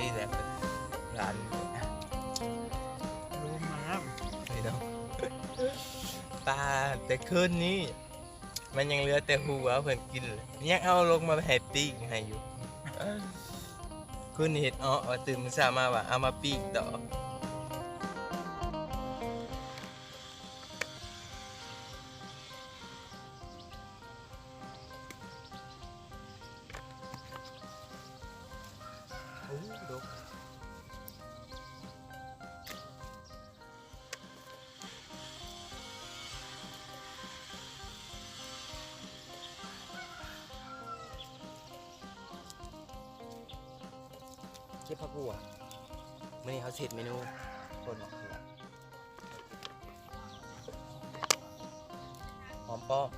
นี่แหละเป็นร้านรู้มาแล้วพี่น้องปลาแต่คืนนี้ มันยังเหลือแต่หัวเพิ่นกินเลยยังเอาลงมาให้ปิ้งให้อยู่คืนนี้เห็ดอ้อตื่นมื้อเช้ามาว่าเอามาปิ้งต่อ ก็บผักบัวมื่อนี้เขาเสร็จเมนูต้นมะเขือหอมป้อม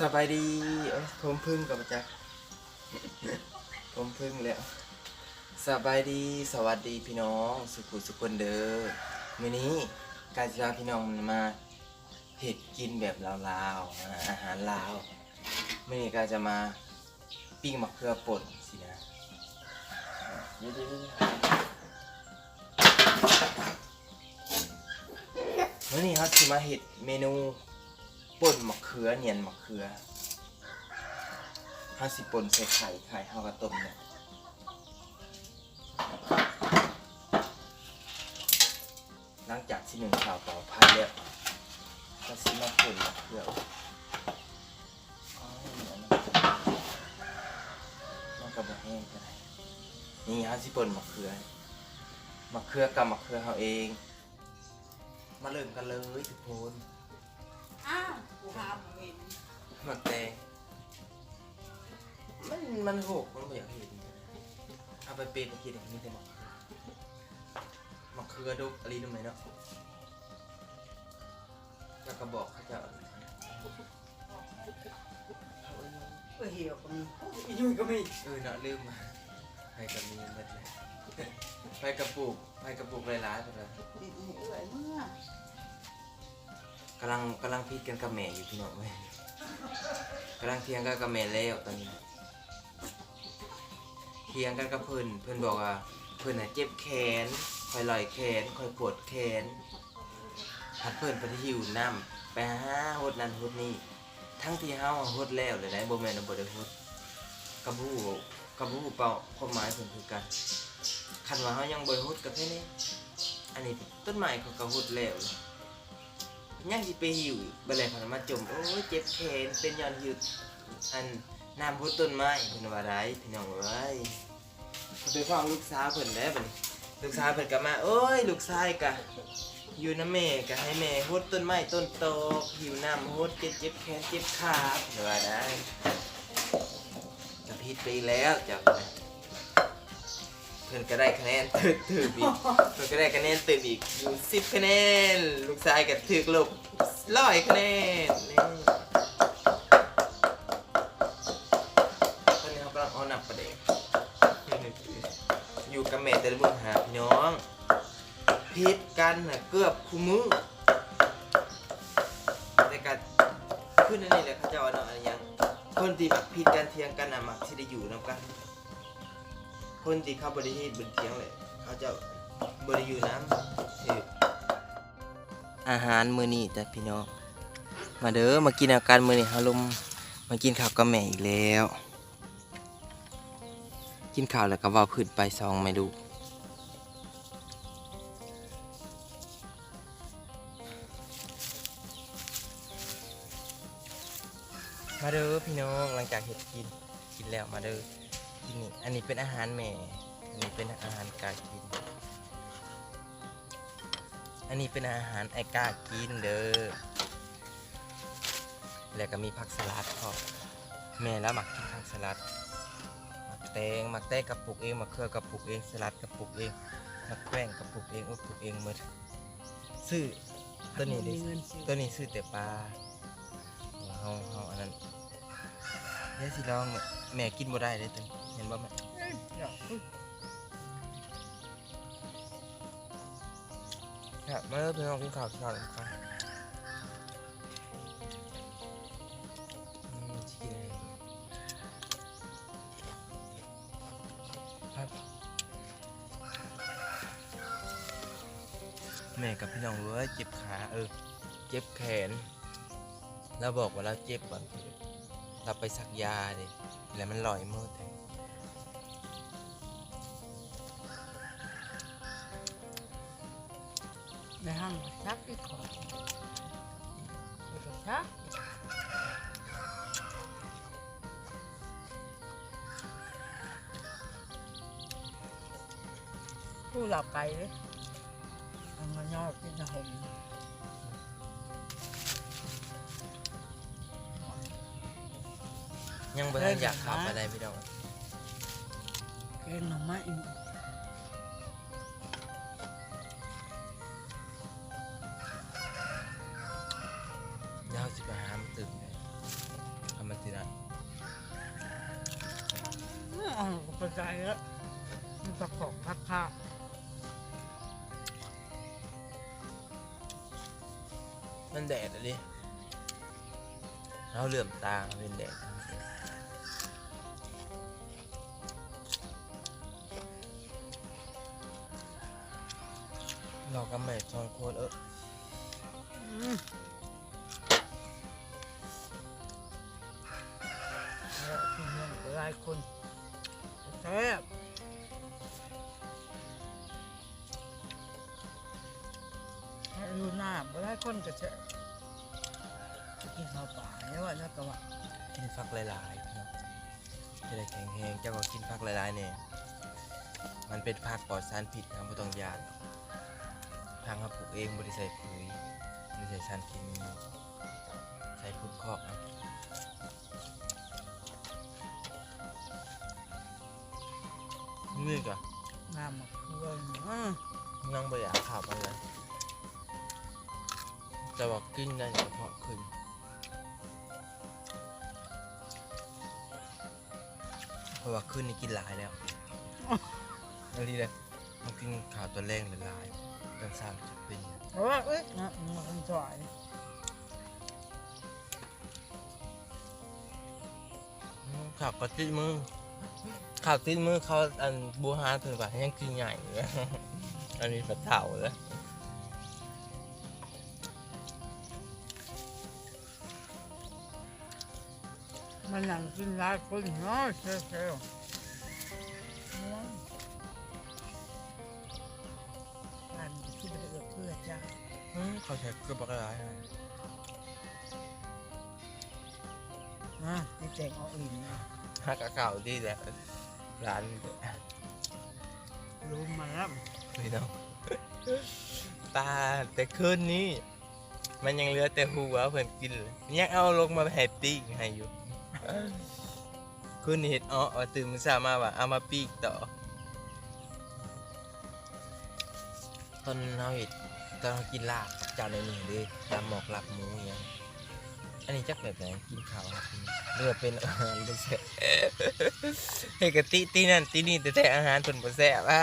สบายดีเอ้ยผมพึ่งกับประจักผมพึ่งแล้วสบายดีสวัสดีพี่น้องสุขุสุขคนเด้อมื้อนี้การจะพาพี่น้องมาเห็ดกินแบบลาวๆอาหารลาวมื้อนี้ก็จะมาปิ้งมะเขือป่นสินะมื้อนี้เขาสิมาเห็ดเมนู ป่นมะเขือเนียนมะเขือห้าสิบป่นใส่ไข่ไข่ห้ากระต้มเนี่ยหลังจากที่หนึ่งข่าวเป่าพายแล้วก็สิมาป่นมะเขือเนี่ยนะมันกระบแห้งกันนี่ห้าสิบป่นมะเขือมะเขือกับมะเขือเขาเอง มาเริ่มกันเลยทุกคน อ้าวกูหาผมเห็นหมักแดงมันมันหกมันไม่อยากเห็นเอาไปเป็นกินอย่างนี้แต่หมักหมักเคือดุกอะไรดูไหมเนาะแล้วก็บอกเขาจะเอาเออเหี่ยวก็มีอียุยก็มีเออเนาะลืมมาไปกับมีหมดเลยไปกระปุกไปกระปุกหลายๆไปเลยเอื่อยเมื่อ กำลังกำลังพิดกันกับแม่อยู่พี่น้องเว้ยกำลังเทียงกันกับแม่แล้วตอนนี้เทียงกันกับเพื่อนเพื่อนบอกว่าเพื่อนน่ะเจ็บแขนคอยลอยแขนคอยปวดแขนหัดเพื่อนไปหิวน้ำไปหาหดนั่นหดนี่ทั้งที่เฮาหดแล้วเลยนะโบแมนบ่ได้หดกระบู้กระบู้เป่าความหมายเพิ่นคือกันคันว่าเฮายังบ่ได้หดก็แค่นี้อันนี้ต้นไม้เขาก็หดแล้วเลย ยังสิไปหิวอีกบ่แล้วเพิ่นมาจมโอ้ยเจ็บแขนเป็นย้อนหิวอันน้ำพุต้นไม้เพิ่นว่าได้พี่น้องเอ้ยไปฟังลูกสาวเพิ่นได้บัดนี้ลูกสาวเพิ่นก็มาโอ้ยลูกชายกะอยู่นำแม่ก็ให้แม่ฮดต้นไม้ต้นโตหิวน้ำฮดเจ็บเจ็บแขนเจ็บขาเพิ่นว่าได้ก็ผิดไปแล้วจ้ะ เพิ่นก็ได้คะแนนตึกตึกอีกเพิ่นก็ได้คะแนนตึกอีกอยู่10คะแนน ลูกชายก็ถึกลบ100คะแนนนี่ตอนนี้เขากำลังเอาหนับประเด็กอยู่กับแม่แต่ละมือหาพี่น้องพิษกันน่ะเกือบคู่มือแต่การขึ้นอันนี้แหละเขาจะเอาเนาะอะไรยังคนที่มักพิษกันเทียงกันน่ะมักที่ได้อยู่นํกัน คนที่เข้าบริเหตุบนเทียงเลยเขาจะบริอยู่น้ำคืออาหารมื้อนี้จ้ะพี่น้อง มาเด้อมากินอาการมื้อนี้ฮาลมมากินข้าวกับแม่อีกแล้ว กินข้าวแล้วก็ว่าพื้นไปซองไม่ดูมาเด้อพี่น้องหลังจากเห็ดกินกินแล้วมาเด้อ กินนี่อันนี้เป็นอาหารแม่ อันนี้เป็นอาหารกากิน อันนี้เป็นอาหารไอ้กากินเด้อ แล้วก็มีผักสลัดพร้อมแม่แล้วหมักกินทั้งสลัดหมักแตงหมักแตงกับปลูกเองหมักเครือกับปลูกเองสลัดกับปลูกเองหมักแป้งกับปลูกเองโอ้ยปลูกเองหมดซื้อตัวนี้ดิมีเงินซื้อตัวนี้ซื้อแต่ปลาเฮาเฮาอันนั้นเดี๋ยวสิลองแม่แม่กินบ่ได้เลยตัวนี้ เห็นบ่แม่เอ้ยเดี๋ยวอุ๊ยครับมาเริ่มพี่น้องกินข้าวกินข้าวกันครับแม่กับพี่น้องเว้ยเจ็บขาเออเจ็บแขนแล้วบอกว่าเราเจ็บก่อนเราไปสักยาดิแล้วมันลอยมืดแท ในห้างก็ชักอีกขอก็ชักผู้หลับไปเลยเอามายอดกินหอมยังบ่ทันอยากขับอะไรพี่น้องแกงหน่อไม้ อ๋อเข้าใจแล้วมันประกอบพักผ้ามันแดดอะดิเราเหลื่อมตาเป็นแดดเราก็ไม่ชอนโคตรเอออืมแล้วพี่น้องหลายคน คนก็จะกินข้าวป่าเนี่ยว่าแล้วก็ว่ากินฟักหลายๆพี่น้องจะได้แข็งแรงเจ้าก็กินฟักหลายๆเนี่ยมันเป็นผักปลอดสารพิษนะไม่ต้องยานทางเราปลูกเองบริใส่ปุ๋ยบริใส่สารเคมีใส่พุดคอกนะมือก่อนน้ำมะเขืออืมนั่งไปอยากขับมันเลย แต่ว่ากินได้เฉพาะคืนเพราะว่าคืนนี้กินหลายแล้วอันนี้เลยมันกินข่าวตัวแรงหรือลายตั้งสามสิบปีเพราะว่าเอ้ยนะมันสวยอืมข่าวก็ติมือข่าวติดมือเขาอันบูฮาถึงแบบยังกินใหญ่เลยอันนี้ฝัดเถ่าเลย มันหนังกินหลายคนเนาะเซ่เซ่อันที่ไม่ได้เกิดเพื่อจ้าอืมเขาใช้เกลือปลาร้ายให้นะมีแต่งเอาอื่นนะฮักกะเก่าดีแหละร้านรู้มาแล้วพี่น้องตาแต่คืนนี้ มันยังเหลือแต่หัวเพิ่นกินเลยยังเอาลงมาให้ปีกให้อยู่ คืนนี้เห็ดอ้อว่าตื่นมือเช้ามาว่าเอามาปีกต่อ ตอนเฮาเห็ดตอนเรากินลาบจานในนี้เลยตามหมอกลาบหมูอหยังอันนี้จักแบบไหนกินข้าวครับเลือเป็นอาหารบ่แซ่บเฮ้กติตีนั่นตีนี่แต่แต่อาหารเพิ่นบ่แซ่บอะ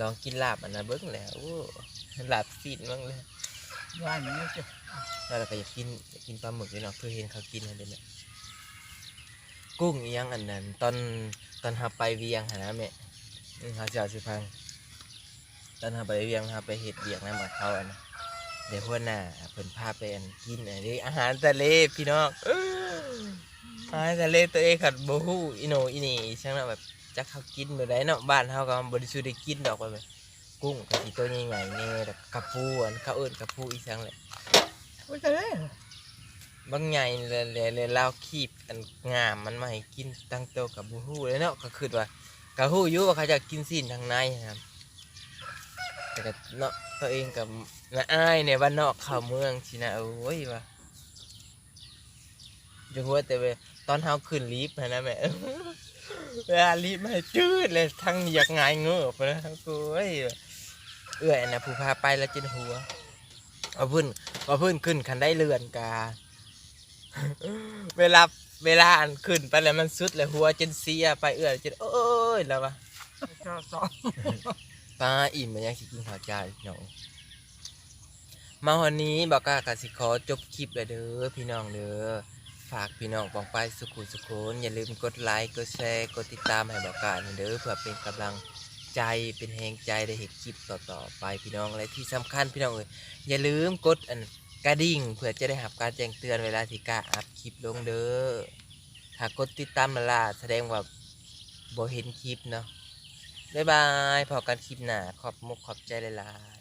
ลองกินลาบอันนั้นเบิ่งแล้วลาบซีดบ้างเลยว่าอย่างนี้จะ แล้วเราก็อยากกินอยากกินปลาหมึกเลยเนาะคือเห็นเขากินอะไรเนี่ยกุ้งอีหยังอันนั้นตอนตอนหาไปเวียงหนนะแม่อืมหาเจ้าสิพังตอนหาไปเวียงหาไปเห็ดเวียงนะมาเขาอันนะเดี๋ยวพวหน้าเพิ่นพาไปอันกินอันนี้อาหารทะเลพี่น้องอาหารทะเลตัวเองขัดบ่ฮู้อีโหนอีนี่ช่างนาะแบบจักเขากินบ่ได้เนาะบ้านเฮาก็บ่ได้ซื้อได้กินดอกว่าแบบกุ้งกะทิตัวใหญ่ๆเนี่ยแบบกระปูอันเขาเอิ้นกระปูอีสังแหละ ว่าจะได้บางใหญ่เลยเลยเลยเล่าคีบอันงามมันมาให้กินตั้งโตกับบูฮู้เลยเนาะก็คือว่ากะฮู้อยู่ว่าเขาจะกินสิ้นทางในนะครับแต่ก็เนาะตัวเองกับน้าอ้ายในบ้านนอกเข้าเมืองสินะโอ้ยว่ะอยู่หัวแต่เวตอนเฮาขึ้นลิฟต์นะแม่เวลาลิฟต์มันจืดเลยทั้งอยากงายเงือบไปแล้วกูเอ้ยเอื้อยนะผู้พาไปแล้วจินหัว เอาพื้นเอาพื้นขึ้นคันได้เรือนกาเวลาเวลาอันขึ้นไปแล้วมันสุดเลยหัวจนเสียไปเอื้อยจนเอ้ยแล้ววะเจ้าสองปลาอิ่มมันยังสิกินหัวใจพี่น้องมาวันนี้บอกกากสิขอจบคลิปเลยเด้อพี่น้องเด้อฝากพี่น้องปองไปสุขุสุขนอย่าลืมกดไลค์กดแชร์กดติดตามให้บอกกาเด้อเพื่อเป็นกำลัง ใจเป็นแหงใจได้เห็นคลิปต่อๆไปพี่น้องและที่สำคัญพี่น้องเอ้ยอย่าลืมกดอันกระดิ่งเพื่อจะได้หับการแจ้งเตือนเวลาที่กาอัพคลิปลงเด้อถ้ากดติดตามมาล่ะแสดงว่าบ่เห็นคลิปเนาะบ๊ายบายพอกันคลิปหน้าขอบมุกขอบใจเลยล่ะ